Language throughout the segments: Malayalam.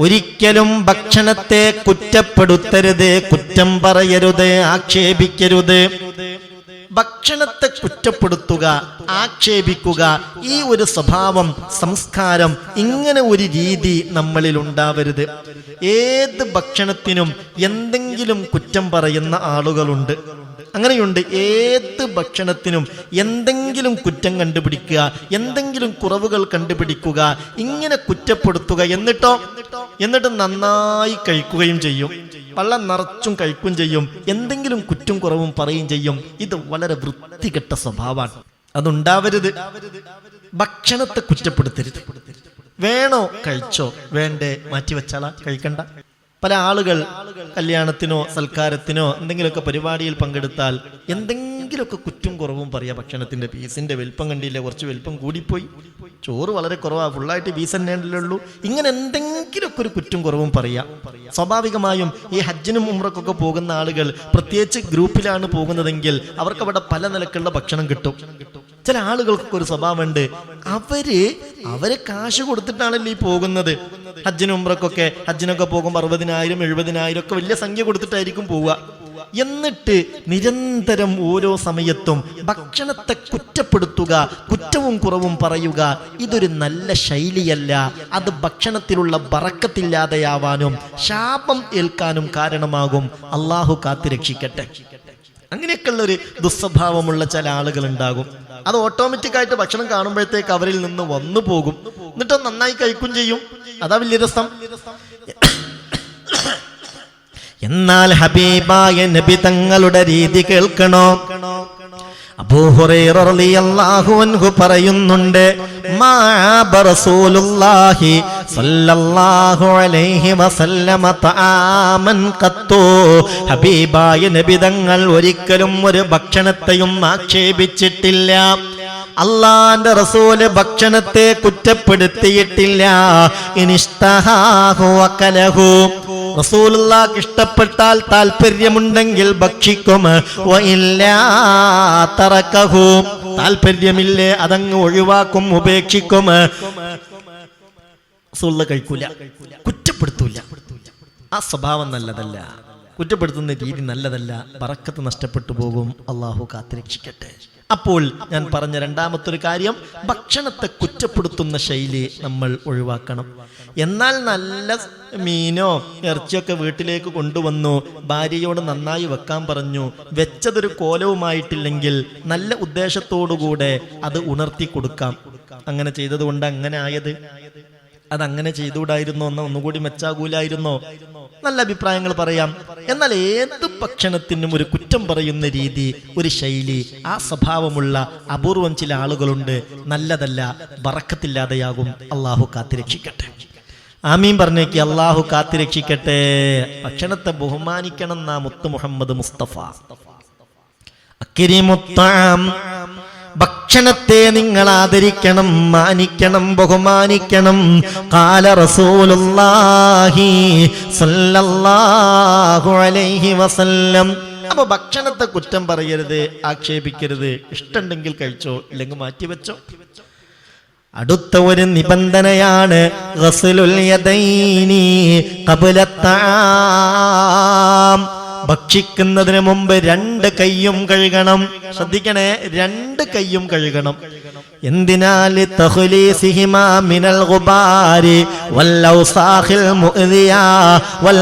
ഒരിക്കലും ഭക്ഷണത്തെ കുറ്റപ്പെടുത്തരുത് കുറ്റം പറയരുത് ആക്ഷേപിക്കരുത്. ഭക്ഷണത്തെ കുറ്റപ്പെടുത്തുക ആക്ഷേപിക്കുക ഈ ഒരു സ്വഭാവം സംസ്കാരം ഇങ്ങനെ ഒരു രീതി നമ്മളിൽ ഉണ്ടാവരുത്. ഏത് ഭക്ഷണത്തിനും എന്തെങ്കിലും കുറ്റം പറയുന്ന ആളുകളുണ്ട്. അങ്ങനെയുണ്ട്. ഏത് ഭക്ഷണത്തിനും എന്തെങ്കിലും കുറ്റം കണ്ടുപിടിക്കുക എന്തെങ്കിലും കുറവുകൾ കണ്ടുപിടിക്കുക ഇങ്ങനെ കുറ്റപ്പെടുത്തുക എന്നിട്ടോ എന്നിട്ട് നന്നായി കഴിക്കുകയും ചെയ്യും. പള്ള നിറച്ചും കഴിക്കുകയും ചെയ്യും. എന്തെങ്കിലും കുറ്റും കുറവും പറയുകയും ചെയ്യും. ഇത് വളരെ വൃത്തികെട്ട സ്വഭാവമാണ്. അതുണ്ടാവരുത്. ഭക്ഷണത്തെ കുറ്റപ്പെടുത്തരുത്. വേണോ? കഴിച്ചോ? വേണ്ടേ? മാറ്റിവെച്ചാളാ കഴിക്കണ്ട. പല ആളുകൾ കല്യാണത്തിനോ സൽക്കാരത്തിനോ എന്തെങ്കിലുമൊക്കെ പരിപാടിയിൽ പങ്കെടുത്താൽ എന്തെങ്കിലുമൊക്കെ കുറ്റും കുറവും പറയാം ഭക്ഷണത്തിന്റെ പീസിന്റെ വലിപ്പം കണ്ടില്ല കുറച്ച് വലിപ്പം കൂടിപ്പോയി. ചോറ് വളരെ കുറവാ ഫുള്ളായിട്ട് പീസ് തന്നെ ഉള്ളൂ. ഇങ്ങനെ എന്തെങ്കിലുമൊക്കെ ഒരു കുറ്റും കുറവും പറയാം. സ്വാഭാവികമായും ഈ ഹജ്ജിനും ഉമ്രക്കൊക്കെ പോകുന്ന ആളുകൾ പ്രത്യേകിച്ച് ഗ്രൂപ്പിലാണ് പോകുന്നതെങ്കിൽ അവർക്ക് അവിടെ പല നിലക്കുള്ള ഭക്ഷണം കിട്ടും. ചില ആളുകൾക്കൊക്കെ ഒരു സ്വഭാവമുണ്ട്. അവർ അവർ കാശ് കൊടുത്തിട്ടാണല്ലോ ഈ പോകുന്നത്. ഹജ്ജിനും ഉമ്രക്കൊക്കെ ഹജ്ജിനൊക്കെ പോകുമ്പോൾ അറുപതിനായിരം എഴുപതിനായിരം ഒക്കെ വലിയ സംഖ്യ കൊടുത്തിട്ടായിരിക്കും പോവുക. എന്നിട്ട് നിരന്തരം ഓരോ സമയത്തും ഭക്ഷണത്തെ കുറ്റപ്പെടുത്തുക കുറ്റവും കുറവും പറയുക ഇതൊരു നല്ല ശൈലിയല്ല. അത് ഭക്ഷണത്തിലുള്ള ബറക്കത്തില്ലാതെയാവാനും ശാപം ഏൽക്കാനും കാരണമാകും. അള്ളാഹു കാത്തിരക്ഷിക്കട്ടെ അങ്ങനെയൊക്കെയുള്ള ഒരു ദുസ്വഭാവമുള്ള ചില ആളുകൾ ഉണ്ടാകും അത് ഓട്ടോമാറ്റിക് ആയിട്ട് ഭക്ഷണം കാണുമ്പോഴത്തേക്ക് അവരിൽ നിന്ന് വന്നു പോകും എന്നിട്ട് നന്നായി കഴിക്കും ചെയ്യും. അതാ വലിയ രസം. എന്നാൽ ഹബീബായ നബി തങ്ങളുടെ രീതി കേൾക്കണോ? അബൂഹുറൈറ റളിയല്ലാഹു അൻഹു പറയുന്നുണ്ട് ഹബീബായ നബി തങ്ങൾ ഒരിക്കലും ഒരു ഭക്ഷണത്തെയും ആക്ഷേപിച്ചിട്ടില്ല. അള്ളാന്റെ റസൂൽ ഭക്ഷണത്തെ കുറ്റപ്പെടുത്തിയിട്ടില്ല. ഇനിഷ്ടഹാഹു അക്കലഹു റസൂലുള്ളാക്ക് ഇഷ്ടപ്പെട്ടാൽ താല്പര്യമുണ്ടെങ്കിൽ ഭക്ഷിക്കും. താല്പര്യമില്ലേ അതങ്ങ് ഒഴിവാക്കും ഉപേക്ഷിക്കും. റസൂലുള്ള കഴിക്കൂല. കുറ്റപ്പെടുത്തൂല. ആ സ്വഭാവം നല്ലതല്ല. കുറ്റപ്പെടുത്തുന്ന രീതി നല്ലതല്ല. പറക്കത്ത് നഷ്ടപ്പെട്ടു പോകും. അള്ളാഹു കാത്തിരക്ഷിക്കട്ടെ അപ്പോൾ ഞാൻ പറഞ്ഞ രണ്ടാമത്തെ ഒരു കാര്യം ഭക്ഷണത്തെ കുറ്റപ്പെടുത്തുന്ന ശൈലി നമ്മൾ ഒഴിവാക്കണം. എന്നാൽ നല്ല മീനോ ഇറച്ചിയൊക്കെ വീട്ടിലേക്ക് കൊണ്ടുവന്നു ഭാര്യയോട് നന്നായി വെക്കാൻ പറഞ്ഞു വെച്ചതൊരു കോലവുമായിട്ടില്ലെങ്കിൽ നല്ല ഉദ്ദേശത്തോടുകൂടെ അത് ഉണർത്തി കൊടുക്കാം. അങ്ങനെ ചെയ്തതുകൊണ്ട് അങ്ങനെ ആയത്? അതങ്ങനെ ചെയ്തുകൂടായിരുന്നോ എന്നോ ഒന്നുകൂടി മെച്ചാകൂലായിരുന്നോ? നല്ല അഭിപ്രായങ്ങൾ പറയാം. എന്നാൽ ഏത് ഭക്ഷണത്തിനും ഒരു കുറ്റം പറയുന്ന രീതി ഒരു ശൈലി ആ സ്വഭാവമുള്ള അപൂർവം ചില ആളുകളുണ്ട്. നല്ലതല്ല വറക്കത്തില്ലാതെയാകും. അള്ളാഹു കാത്തിരക്ഷിക്കട്ടെ. ആമീൻ പറഞ്ഞേക്ക് അള്ളാഹു കാത്തിരക്ഷിക്കട്ടെ. ഭക്ഷണത്തെ ബഹുമാനിക്കണം എന്നാ മുത്ത് മുഹമ്മദ് മുസ്തഫ. അക്കിരിമുത്താം ഭക്ഷണത്തെ നിങ്ങൾ ആദരിക്കണം മാനിക്കണം ബഹുമാനിക്കണം. കാല റസൂലുള്ളാഹി സല്ലല്ലാഹു അലൈഹി വസല്ലം. അപ്പൊ ഭക്ഷണത്തെ കുറ്റം പറയരുത് ആക്ഷേപിക്കരുത്. ഇഷ്ടമുണ്ടെങ്കിൽ കഴിച്ചോ ഇല്ലെങ്കിൽ മാറ്റി വെച്ചോ. അടുത്ത ഒരു നിബന്ധനയാണ് റസുലുൽ യദൈനി ഖബ്ല തആം. ഭക്ഷിക്കുന്നതിന് മുമ്പ് രണ്ട് കൈയും കഴുകണം. ശ്രദ്ധിക്കണേ രണ്ട് കൈയും കഴുകണം. എന്തിനാൽ മിനൽ വൽ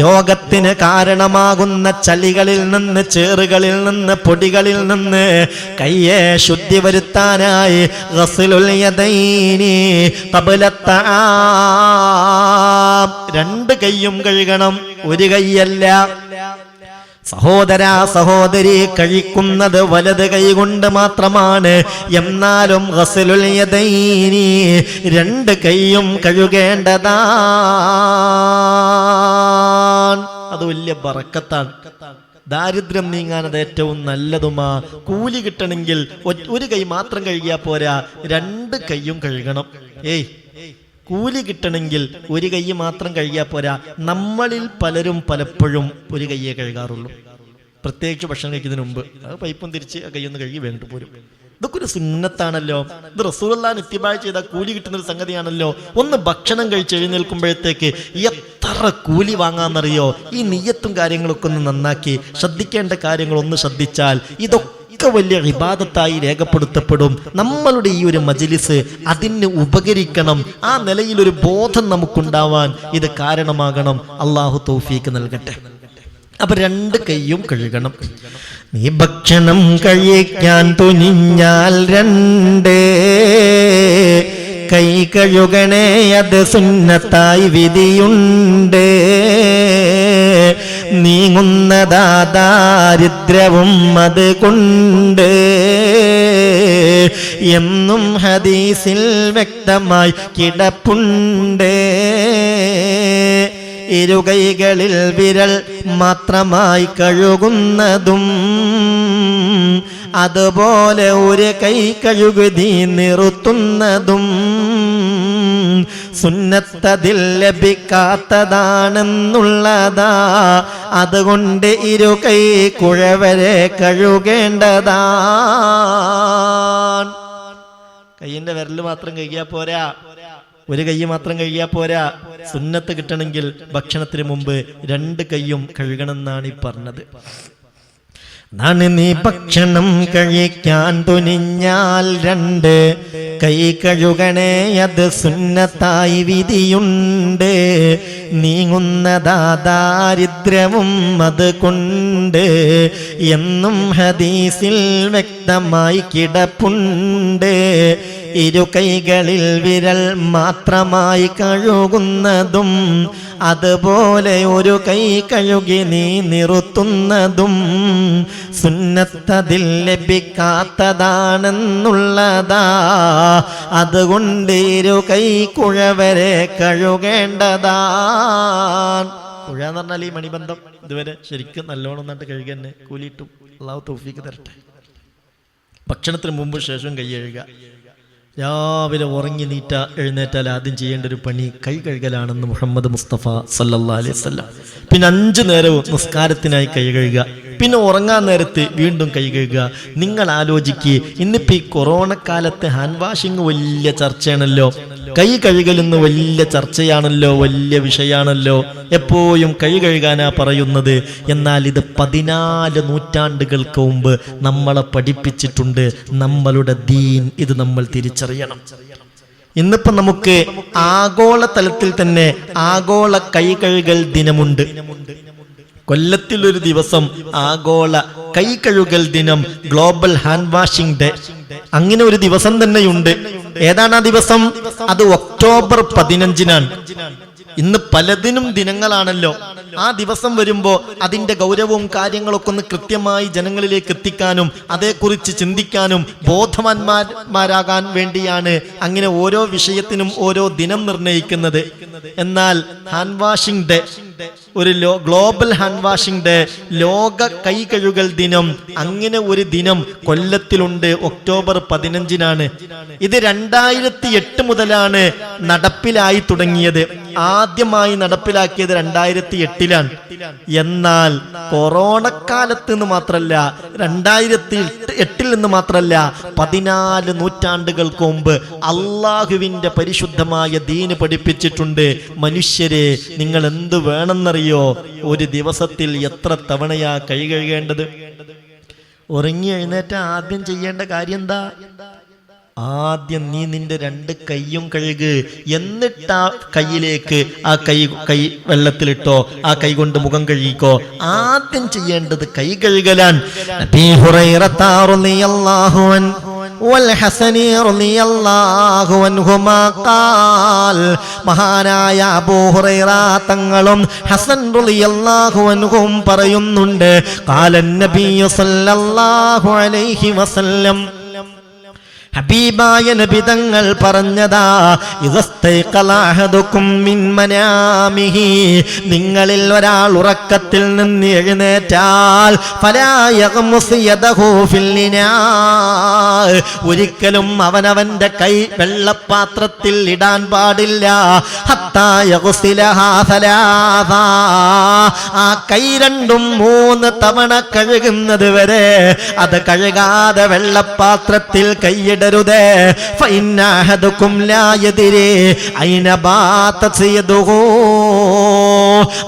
രോഗത്തിന് കാരണമാകുന്ന ചളികളിൽ നിന്ന് ചേറുകളിൽ നിന്ന് പൊടികളിൽ നിന്ന് കയ്യെ ശുദ്ധി വരുത്താനായി. രണ്ട് കൈയും കഴുകണം ഒരു കൈയല്ല സഹോദര സഹോദരി കഴിക്കുന്നത് വലത് കൈകൊണ്ട് മാത്രമാണ്. എന്നാലും യദൈനി രണ്ട് കൈയും കഴുകേണ്ടതാണ്. അത് വലിയ ബറക്കത്താണ്. ദാരിദ്ര്യം നീങ്ങാനത് ഏറ്റവും നല്ലതുമാ. കൂലി കിട്ടണമെങ്കിൽ ഒരു കൈ മാത്രം കഴുകിയാൽ പോരാ. രണ്ട് കൈയും കഴുകണം. ഏയ് കൂലി കിട്ടണമെങ്കിൽ ഒരു കൈ മാത്രം കഴുകിയാൽ പോരാ. നമ്മളിൽ പലരും പലപ്പോഴും ഒരു കൈയെ കഴുകാറുള്ളൂ. പ്രത്യേകിച്ച് ഭക്ഷണം കഴിക്കുന്നതിന് മുമ്പ്. അത് പൈപ്പും തിരിച്ച് കൈയൊന്ന് കഴുകി വേണ്ടു പോരും. ഇതൊക്കെ ഒരു സുന്നത്താണല്ലോ. ഇത് റസൂലുള്ളാൻ ഇത്തിബായ ചെയ്ത കൂലി കിട്ടുന്ന ഒരു സംഗതിയാണല്ലോ. ഒന്ന് ഭക്ഷണം കഴിച്ച് എഴുന്നേൽക്കുമ്പോഴത്തേക്ക് എത്ര കൂലി വാങ്ങാന്നറിയോ? ഈ നീയത്തും കാര്യങ്ങളൊക്കെ ഒന്ന് നന്നാക്കി ശ്രദ്ധിക്കേണ്ട കാര്യങ്ങൾ ഒന്ന് ശ്രദ്ധിച്ചാൽ ഇതൊക്കെ വലിയ വിവാദത്തായി രേഖപ്പെടുത്തപ്പെടും. നമ്മളുടെ ഈ ഒരു മജിലിസ് അതിന് ഉപകരിക്കണം. ആ നിലയിൽ ഒരു ബോധം നമുക്കുണ്ടാവാൻ ഇത് കാരണമാകണം. അള്ളാഹു തൗഫീക്ക് നൽകട്ടെ. അപ്പൊ രണ്ട് കൈയും കഴുകണം. നീ ഭക്ഷണം കഴിക്കാൻ തുനിഞ്ഞാൽ രണ്ട്. കൈ കഴുകണേ അത് സുന്നത്തായി വിധിയുണ്ട്. നീങ്ങുന്നതാ ദാരിദ്ര്യവും അത് കൊണ്ട്. എന്നും ഹദീസിൽ വ്യക്തമായി കിടപ്പുണ്ട്. ഇരുകൈകളിൽ വിരൽ മാത്രമായി കഴുകുന്നതും അതുപോലെ ഒരു കൈ കഴുകുതി നിർത്തുന്നതും സുന്നത്തതിൽ ലഭിക്കാത്തതാണെന്നുള്ളതാ. അതുകൊണ്ട് ഇരു കൈ കുഴവരെ കഴുകേണ്ടതാ കയ്യിന്റെ വിരൽ മാത്രം കഴിയാ പോരാ. ഒരു കൈ മാത്രം കഴിയാ പോരാ. സുന്നത്ത് കിട്ടണമെങ്കിൽ ഭക്ഷണത്തിന് മുമ്പ് രണ്ട് കൈയും കഴുകണം എന്നാണ് ഈ പറഞ്ഞത്. നാണ് ഭക്ഷണം കഴിക്കാൻ തുനിഞ്ഞാൽ രണ്ട്. കൈ കഴുകണേ അത് സുന്നത്തായി വിധിയുണ്ട്. നീങ്ങുന്നതാ ദാരിദ്ര്യവും അത് കൊണ്ട്. എന്നും ഹദീസിൽ വ്യക്തമായി കിടപ്പുണ്ട്. ഇരു കൈകളിൽ വിരൽ മാത്രമായി കഴുകുന്നതും അതുപോലെ ഒരു കൈ കഴുകി നീ നിറുത്തുന്നതും സുന്നത്തതിൽ ലഭിക്കാത്തതാണെന്നുള്ളതാ. അതുകൊണ്ട് ഇരു കൈ കുഴവരെ കഴുകേണ്ടതാ. കുഴ എന്ന് പറഞ്ഞാൽ ഈ മണിബന്ധം ഇതുവരെ ശരിക്കും നല്ലോണം നട്ട് കഴുകി തന്നെ കൂലിയിട്ടും. അള്ളാഹു തോഫിക്ക് തരട്ടെ. ഭക്ഷണത്തിന് മുമ്പ് ശേഷം കൈ കഴുകുക. രാവിലെ ഉറങ്ങി നീറ്റ എഴുന്നേറ്റാൽ ആദ്യം ചെയ്യേണ്ട ഒരു പണി കൈ കഴുകലാണെന്ന് മുഹമ്മദ് മുസ്തഫ സല്ലാ അലൈഹി വസല്ലം. പിന്നെ അഞ്ചു നേരവും നിസ്കാരത്തിനായി കൈ കഴുകുക. പിന്നെ ഉറങ്ങാൻ നേരത്ത് വീണ്ടും കൈ കഴുകുക. നിങ്ങൾ ആലോചിക്കുക ഇന്നിപ്പോ ഈ കൊറോണ കാലത്ത് ഹാൻഡ് വാഷിങ് വലിയ ചർച്ചയാണല്ലോ. കൈ കഴുകലെന്ന് വലിയ ചർച്ചയാണല്ലോ വലിയ വിഷയാണല്ലോ. എപ്പോഴും കൈ കഴുകാനാ പറയുന്നത്. എന്നാൽ ഇത് പതിനാല് നൂറ്റാണ്ടുകൾക്ക് മുമ്പ് നമ്മളെ പഠിപ്പിച്ചിട്ടുണ്ട്. നമ്മളുടെ ദീൻ ഇത് നമ്മൾ തിരിച്ചറിയണം. ഇന്നിപ്പോ നമുക്ക് ആഗോള തലത്തിൽ തന്നെ ആഗോള കൈകഴുകൽ ദിനമുണ്ട്. കൊല്ലത്തിൽ ഒരു ദിവസം ആഗോള കൈകഴുകൽ ദിനം ഗ്ലോബൽ ഹാൻഡ് വാഷിംഗ് ഡേ അങ്ങനെ ഒരു ദിവസം തന്നെയുണ്ട്. ഏതാണ് ആ ദിവസം? അത് ഒക്ടോബർ പതിനഞ്ചിനാണ്. ഇന്ന് പലതിനും ദിനങ്ങളാണല്ലോ. ആ ദിവസം വരുമ്പോൾ അതിന്റെ ഗൗരവവും കാര്യങ്ങളൊക്കെ ഒന്ന് കൃത്യമായി ജനങ്ങളിലേക്ക് എത്തിക്കാനും അതേക്കുറിച്ച് ചിന്തിക്കാനും ബോധവാന്മാരാകാൻ വേണ്ടിയാണ് അങ്ങനെ ഓരോ വിഷയത്തിനും ഓരോ ദിനം നിർണയിക്കുന്നത് എന്നാൽ ഹാൻഡ് വാഷിംഗ് ഡേ ഒരു ഗ്ലോബൽ ഹാൻഡ് വാഷിംഗ് ഡേ ലോക കൈ കഴുകൽ ദിനം. അങ്ങനെ ഒരു ദിനം കൊല്ലത്തിലുണ്ട്. ഒക്ടോബർ പതിനഞ്ചിനാണ്. ഇത് രണ്ടായിരത്തി എട്ട് മുതലാണ് നടപ്പിലായി തുടങ്ങിയത്. ആദ്യമായി നടപ്പിലാക്കിയത് രണ്ടായിരത്തി എട്ടിലാണ് എന്നാൽ കൊറോണ കാലത്ത് നിന്ന് മാത്രല്ല രണ്ടായിരത്തി എട്ട് നിന്ന് മാത്രല്ല പതിനാല് നൂറ്റാണ്ടുകൾക്ക് മുമ്പ് അള്ളാഹുവിന്റെ പരിശുദ്ധമായ ദീന് പഠിപ്പിച്ചിട്ടുണ്ട്. മനുഷ്യരെ നിങ്ങൾ എന്ത് വേണമെന്നറിയോ? ഒരു ദിവസത്തിൽ എത്ര തവണയാ കൈ കഴുകേണ്ടത്? ഉറങ്ങി എഴുന്നേറ്റ ആദ്യം ചെയ്യേണ്ട കാര്യം എന്താ? ആദ്യം നീ നിന്റെ രണ്ട് കൈയും കഴുക്. എന്നിട്ട് ആ കൈയിലേക്ക് ആ കൈ കൈ വെള്ളത്തിലിട്ടോ ആ കൈ കൊണ്ട് മുഖം കഴുകിക്കോ. ആദ്യം ചെയ്യേണ്ടത് കൈ കഴുകലാൻ മഹാനായ തങ്ങളും ഹസൻ പറയുന്നുണ്ട് കാലൻ നബി സല്ലല്ലാഹു അലൈഹി വസല്ലം ഹബീബായ നബിതങ്ങൾ പറഞ്ഞതാ മിൻമനാമിഹി നിങ്ങളിൽ ഒരാൾ ഉറക്കത്തിൽ നിന്ന് എഴുന്നേറ്റാൽ. ഒരിക്കലും അവനവന്റെ കൈ വെള്ളപ്പാത്രത്തിൽ ഇടാൻ പാടില്ല. ആ കൈ രണ്ടും മൂന്ന് തവണ കഴുകുന്നത് വരെ അത് കഴുകാതെ വെള്ളപ്പാത്രത്തിൽ കൈയിടരുത് ഫൈനാഹദുക്കും ലായതിരെ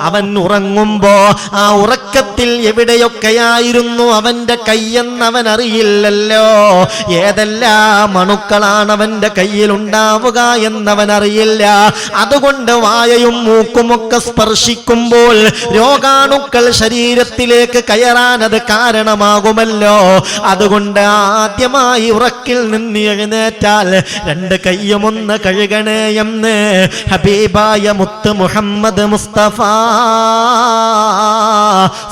അവൻ ഉറങ്ങുമ്പോ ആ ഉറക്കത്തിൽ എവിടെയൊക്കെയായിരുന്നു അവന്റെ കൈയെന്നവൻ അറിയില്ലല്ലോ ഏതെല്ലാം അണുക്കളാണ് അവന്റെ കയ്യിൽ ഉണ്ടാവുക എന്നവൻ അറിയില്ല അതുകൊണ്ട് വായയും മൂക്കുമൊക്കെ സ്പർശിക്കുമ്പോൾ രോഗാണുക്കൾ ശരീരത്തിലേക്ക് കയറാനത് കാരണമാകുമല്ലോ. അതുകൊണ്ട് ആദ്യമായി ഉറക്കിൽ നിന്ന് എഴുന്നേറ്റാൽ രണ്ട് കയ്യുമൊന്ന് കഴുകണേ എന്ന് ഹബീബായ മുത്ത് മുഹമ്മദ് മുസ്തഫ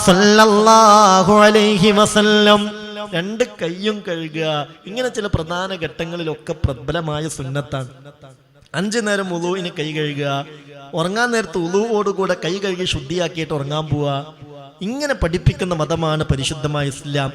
സല്ലല്ലാഹു അലൈഹി വസല്ലം. രണ്ട് കയ്യും കഴുകുക. ഇങ്ങനെ ചില പ്രധാന ഘട്ടങ്ങളിലൊക്കെ പ്രബലമായ സുന്നത്താണ്. അഞ്ചു നേരം ഉളുവിന് കൈ കഴുകുക. ഉറങ്ങാൻ നേരത്ത് ഉളുവോടുകൂടെ കൈ കഴുകി ശുദ്ധിയാക്കിയിട്ട് ഉറങ്ങാൻ പോവുക. ഇങ്ങനെ പഠിപ്പിക്കുന്ന മതമാണ് പരിശുദ്ധമായ ഇസ്ലാം.